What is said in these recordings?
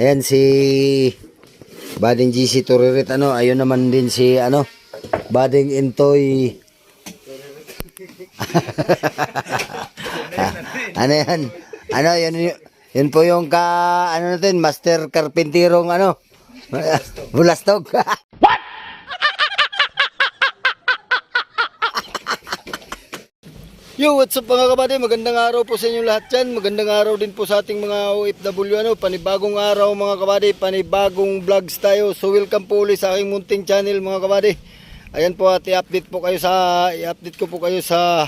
Ayan si Bading GC Turirit ano, ayun naman din si ano, Bading Intoy. ano yan? Ano yan? Yun po yung ka ano natin, master carpenterong ano. Bulastog. Yo, what's up mga kabady? Magandang araw po sa inyo lahat dyan. Magandang araw din po sa ating mga OFW. Ano, panibagong araw mga kabady, panibagong vlogs tayo. So welcome po ulit sa aking munting channel mga kabady. Ayan po at i-update po kayo sa i-update ko po kayo sa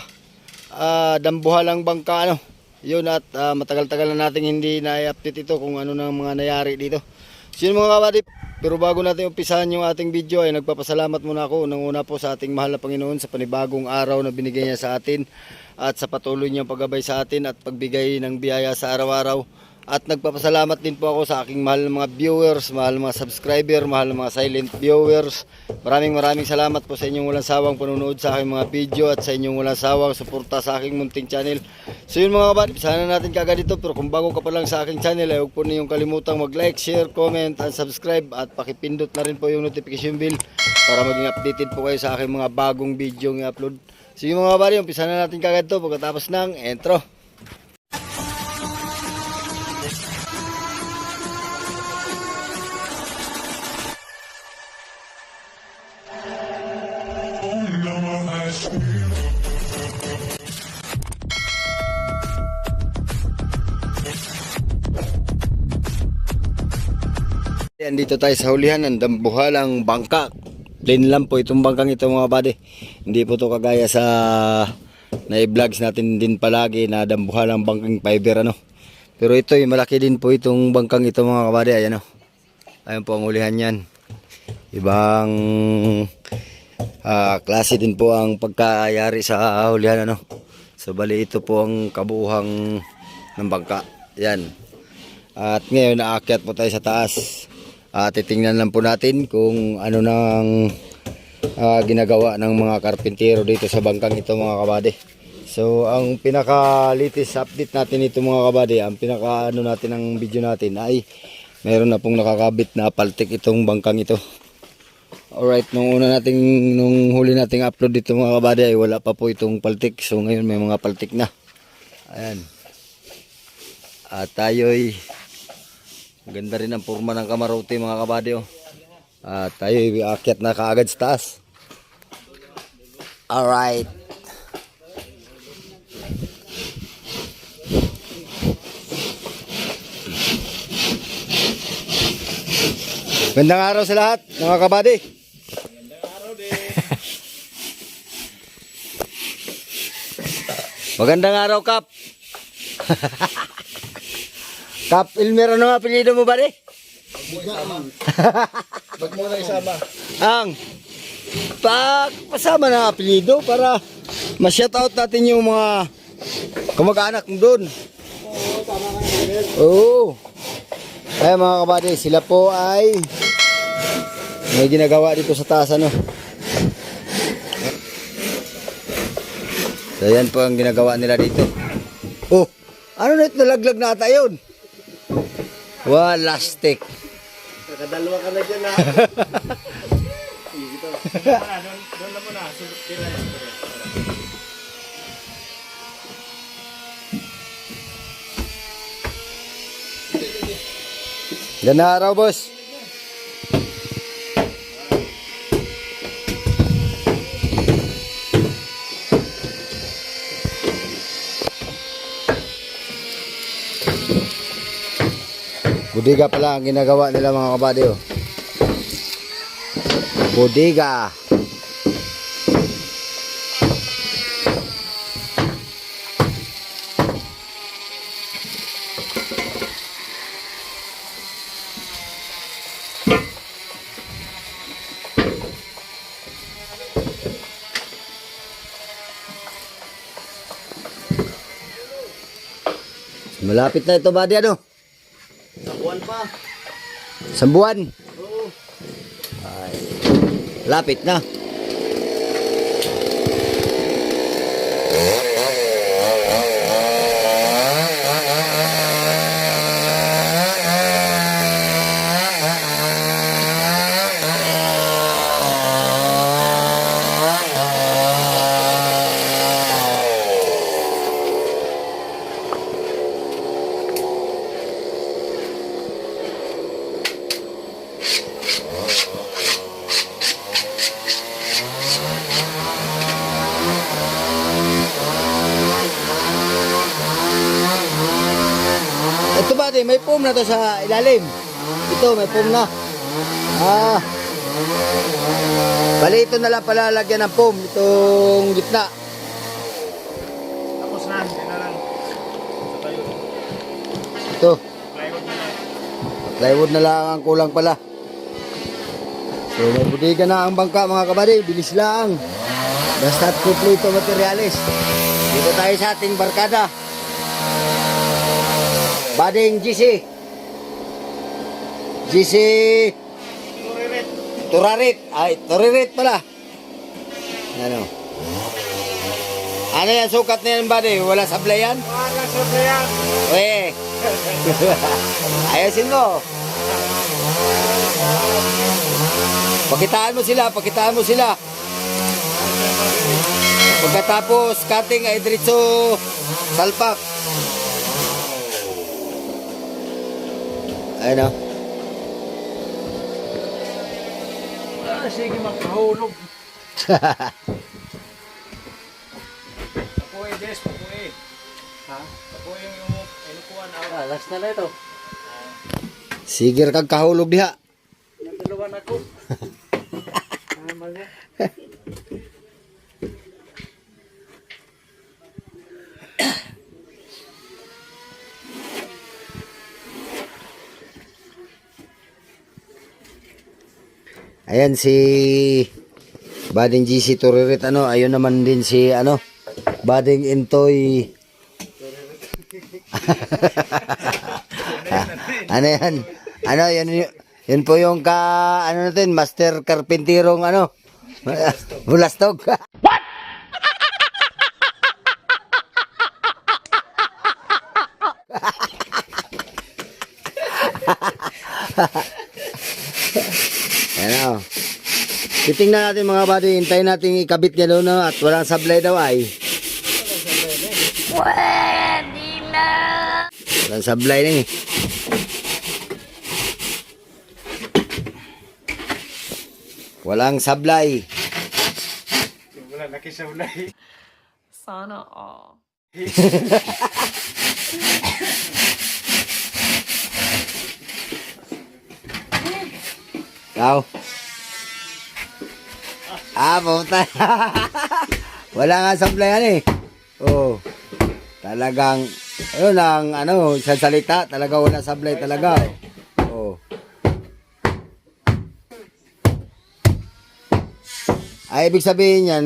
ah, dambuhalang bangka ano. Yun at ah, matagal-tagal na nating hindi na i-update ito kung ano na mga nangyari dito. So yun mga kabady, pero bago natin umpisahan yung ating video ay nagpapasalamat muna ako unang una po sa ating mahal na Panginoon sa panibagong araw na binigay niya sa atin at sa patuloy niyang paggabay sa atin at pagbigay ng biyaya sa araw-araw. At nagpapasalamat din po ako sa aking mahal na mga viewers, mahal na mga subscriber, mahal na mga silent viewers. Maraming maraming salamat po sa inyong walang sawang panunood sa aking mga video at sa inyong walang sawang suporta sa aking munting channel. So yun mga kabady, sana natin kagad ito pero kung bago ka pa lang sa aking channel ay huwag po niyong kalimutang mag-like, share, comment, and subscribe at pakipindot na rin po yung notification bell para maging updated po kayo sa aking mga bagong video ng upload. Yung mga kabady, umpisa na natin kagad ito pagkatapos ng intro. Yan dito tayo sa hulihan ng dambuhalang bangka. Plain lang po itong bangkang ito mga bade. Hindi po to kagaya sa na-vlogs natin din palagi na dambuhalang bangkang fiber ano. Pero ito yung malaki din po itong bangkang ito mga kabade. Ayan o. Ayan po ang hulihan yan. Ibang ah, klase din po ang pagkayari sa hulihan ano. So bali ito po ang kabuuhang ng bangka. Yan. At ngayon naakyat po tayo sa taas. At titingnan lang po natin kung ano nang ah, ginagawa ng mga karpintero dito sa bangkang ito mga kabady. So ang pinaka latest update natin ito mga kabady, ang pinaka ano natin ng video natin ay meron na pong nakakabit na paltik itong bangkang ito. Alright, nung una nating, nung huli nating upload dito mga kabady ay wala pa po itong paltik. So ngayon may mga paltik na. Ayan. At tayo'y Ganda rin ang forma ng kamarote mga kabady oh. At tayo aakyat na kaagad sa taas. Alright. Gandang araw sa lahat mga kabady. Magandang araw, Kap. Kap Ilmer, ano nga apelyido mo ba di? Ba't mo na isama? Ang pag pasama ng apelyido para ma-shoutout natin yung mga kamag-anak mo doon. Oo, tama ka na. Oo. Kaya mga kabady, sila po ay may ginagawa dito sa taas ano. So yan po ang ginagawa nila dito. Oh, ano na ito nalaglag na ata yun? Walastik. Nakadalawa ka na dyan ha. Dito. Doon, na muna. Sunod tira yan. Ganda araw, boss. Budiga pala ang ginagawa nila mga kabady. Oh. Budiga. Malapit na ito, buddy, ano? Isang buwan. Oo. Lapit na. May foam na to sa ilalim. Ito, may foam na. Ah. Bali, ito na lang pala lagyan ng foam. Itong gitna. Tapos na, yun na lang. Ito. Plywood na lang. Plywood na lang ang kulang pala. So, may budiga na ang bangka mga kabady. Bilis lang. Basta't kumpleto materialis. Dito tayo sa ating barkada. Bading GC. GC Turirit. Turarit. Ay, Turirit pala. Ano? Ano yan sukat na yan, buddy? Wala sablay yan? Wala sa yan. Uy! Ayasin mo. Pakitaan mo sila, pakitaan mo sila. Pagkatapos cutting ay diretso salpak. Ayun o. Ah, sige, magkahulog. Papuwi, Des, papuwi. Ha? Papuwi yung yung inukuhan. Ah, last na na ito. Sige kag kahulog diha. Nagdalawan ako. Ah, mali. Ayan si Bading GC Turirit ano, ayun naman din si ano, Bading Intoy. ano yan? Ano yan y- yun po yung ka ano natin, master carpentirong ano. Bulastog. Ayan o. Titingnan natin mga buddy, hintayin natin ikabit niya doon no? at walang sablay daw ay. Pwede na! Walang sablay na eh. Walang sablay. Wala, nakisaulay. Sana all. Ikaw? Ah, pumunta. Wala nga sablayan eh. Oh. Talagang, ayun ang ano, sa salita, talaga wala sablay talaga. Oh. Ay, ibig sabihin yan,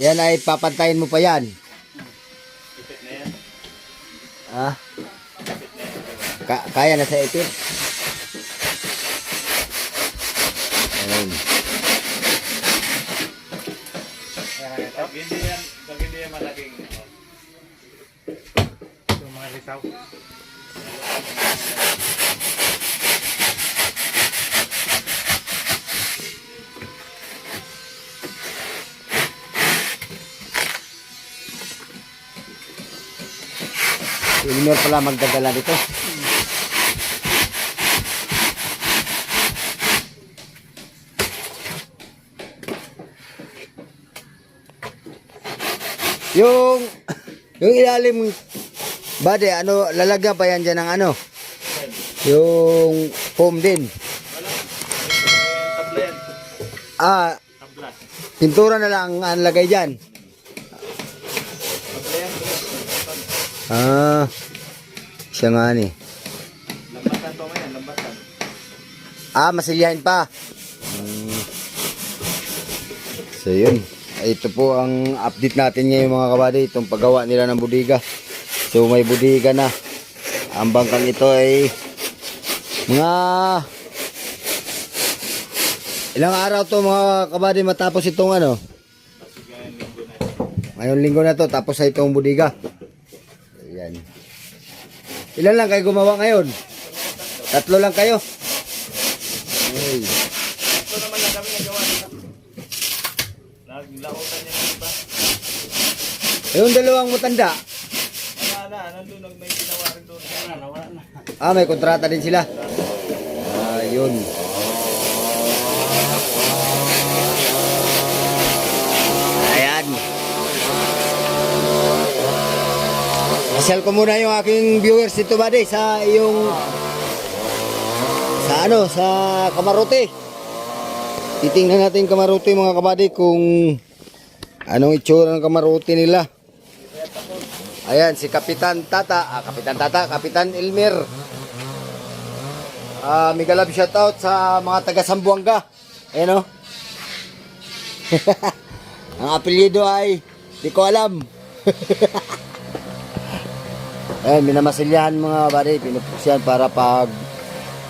yan ay papantayin mo pa yan. Ah? Ka kaya na sa ipit? Ayun. Pag hindi yan, pag hindi yan malaking ano, yung mga litaw. Senior pala magdadala dito. Yung yung ilalim bade ano lalagyan pa yan dyan ng ano yung foam din ah pintura na lang ang lagay dyan ah siya nga ni to yan, lambatan. Ah, masilyahin pa. Mm. So yun. Ito po ang update natin ngayon mga kabady. Itong paggawa nila ng budiga. So may budiga na. Ang bangkang ito ay mga ilang araw to mga kabady matapos itong ano. Ngayong linggo na to tapos ay itong budiga. Ayan. Ilan lang kayo gumawa ngayon? Tatlo lang kayo. Ay. Ito naman lang kami nagawa. Naglautan niya ng iba. Yung dalawang matanda, Wala na, nandun, nag- may ginawa rin doon. Wala na, wala na. ah, may kontrata din sila. Ah, yun. Ayan. Papasyal ko muna yung aking viewers dito buddy sa iyong sa ano, sa Kamarote. Titingnan natin Kamarote mga kabady kung anong itsura ng Kamarote nila. Ayan, si Kapitan Tata, ah, Kapitan Tata, Kapitan Elmer. Ah, Migalab shoutout sa mga taga Sambuanga. Ayan o. Ang apelyido ay, di ko alam. Ayan, minamasilyahan mga buddy, pinupuksan para pag,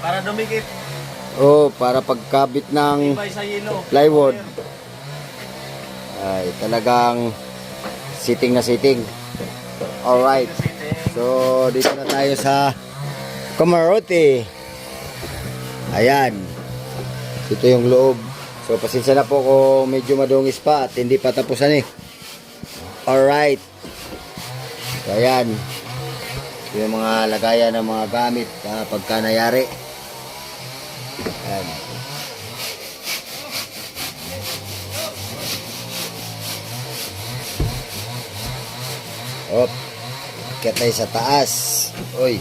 Para dumikit. Oh, para pagkabit ng plywood. Ay, talagang sitting na sitting. Alright. So, dito na tayo sa Kamarote. Ayan. Ito yung loob. So, pasensya na po kung medyo madungis pa at hindi pa tapusan eh. Alright. So, ayan. Ito yung mga lagayan ng mga gamit uh, pagka nayari. Ayan. Op. Kaya tayo sa taas. Uy.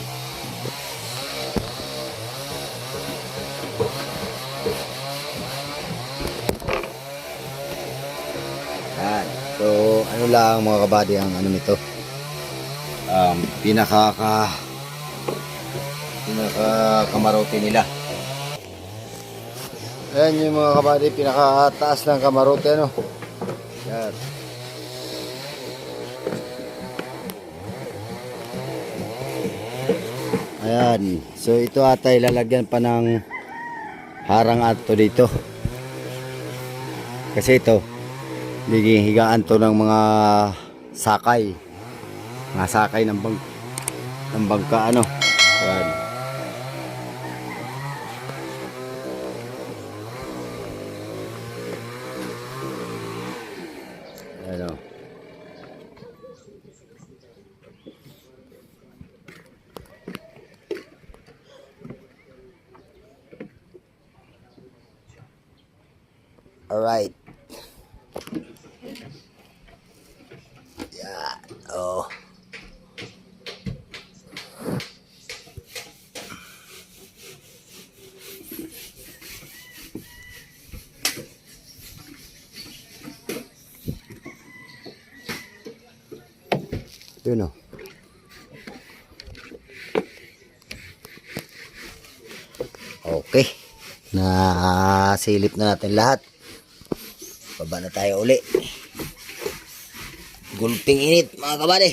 Yan. So, ano lang mga kabady ang ano nito. Um, pinaka ka pinaka kamarote nila. Ayan yung mga kabady, pinaka taas ng kamarote ano. Yan. Ayan. So ito ata ilalagyan pa ng harang ato dito. Kasi ito, higaan to ng mga sakay. Mga sakay ng bang ng bangka ano. Ayan. Ayan o. Alright. Yeah. Oh. Yun oh. Okay. Nasilip na natin lahat. Baba na tayo uli. Gulping init mga kabady.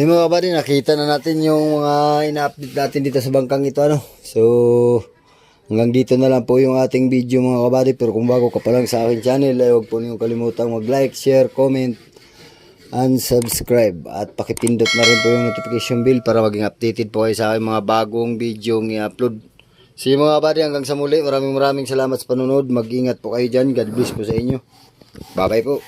So yun, mga kabady, nakita na natin yung mga ina-update natin dito sa bangkang ito. Ano? So, hanggang dito na lang po yung ating video mga kabady. Pero kung bago ka pa lang sa aking channel, ay huwag po niyong kalimutang mag-like, share, comment, and subscribe. At pakipindot na rin po yung notification bell para maging updated po kayo sa aking mga bagong video i-upload. So yun, mga kabady, hanggang sa muli. Maraming maraming salamat sa panonood. Mag-ingat po kayo dyan. God bless po sa inyo. Bye-bye po.